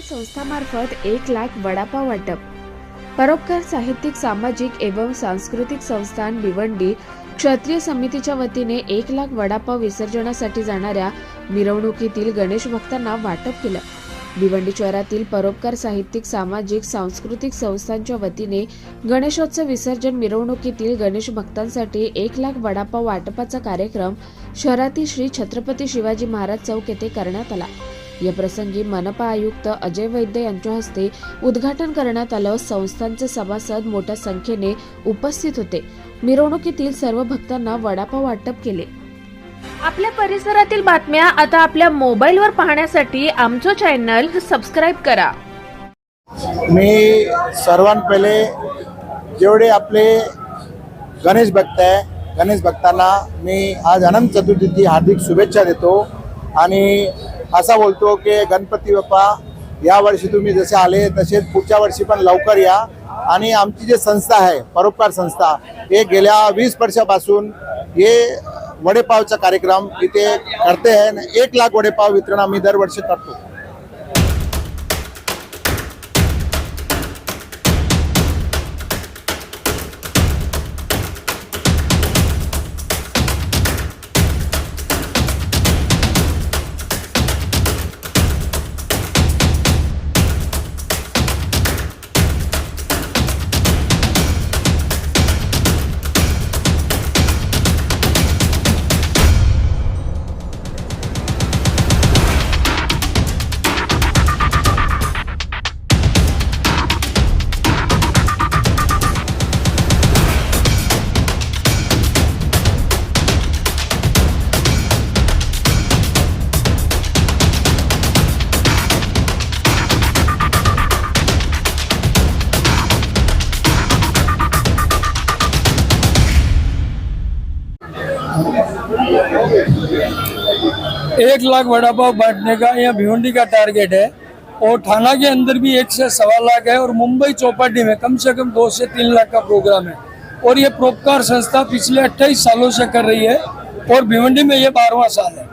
परोपकार संस्थामार्फत एक लाख वडापाव वाटप. परोपकार साहित्यिक सामाजिक एवं सांस्कृतिक संस्थान भिवंडी क्षत्रिय समितीच्या वतीने एक लाख वडापाव विसर्जनासाठी जाणाऱ्या मिरवणुकीतील गणेश भक्तांना वाटप केलं. भिवंडी शहरातील परोपकार साहित्यिक सामाजिक सांस्कृतिक संस्थांच्या वतीने गणेशोत्सव विसर्जन मिरवणुकीतील गणेश भक्तांसाठी एक लाख वडापाव वाटपाचा कार्यक्रम शहरातील श्री छत्रपती शिवाजी महाराज चौक येथे करण्यात आला. या प्रसंगी मनपा आयुक्त अजय वैद्य यांच्या हस्ते उद्घाटन करण्यात आलं. संस्थांचे सभासद मोठ्या संख्येने उपस्थित होते. मिरवणुकीतील सर्व भक्तांना वडापाव वाटप केले. आपल्या परिसरातील बातम्या आता आपल्या मोबाईलवर पाहण्यासाठी आमचं चॅनल सबस्क्राईब करा. मी सर्वांत पहिले जेवढे आपले गणेश भक्त आहे गणेश भक्तांना मी आज अनंत चतुर्थीची हार्दिक शुभेच्छा देतो आणि असा बोलतो की गणपती बाप्पा या वर्षी तुम्ही जसे आले तसेच पुढच्या वर्षी पण लवकर या. आणि आमची जी संस्था आहे परोपकार संस्था हे गेल्या वीस वर्षापासून हे वडेपावचा कार्यक्रम इथे करते आहे आणि एक लाख वडेपाव वितरण आम्ही दरवर्षी करतो. एक लाख वड़ा पाव बांटने का, यह भिवंडी का टारगेट है। और थाना के अंदर भी एक से सवा लाख है और मुंबई चौपाटी में कम से कम दो से तीन लाख का प्रोग्राम है। और ये प्रोपकार संस्था पिछले 28 सालों से कर रही है और भिवंडी में ये बारहवा साल है।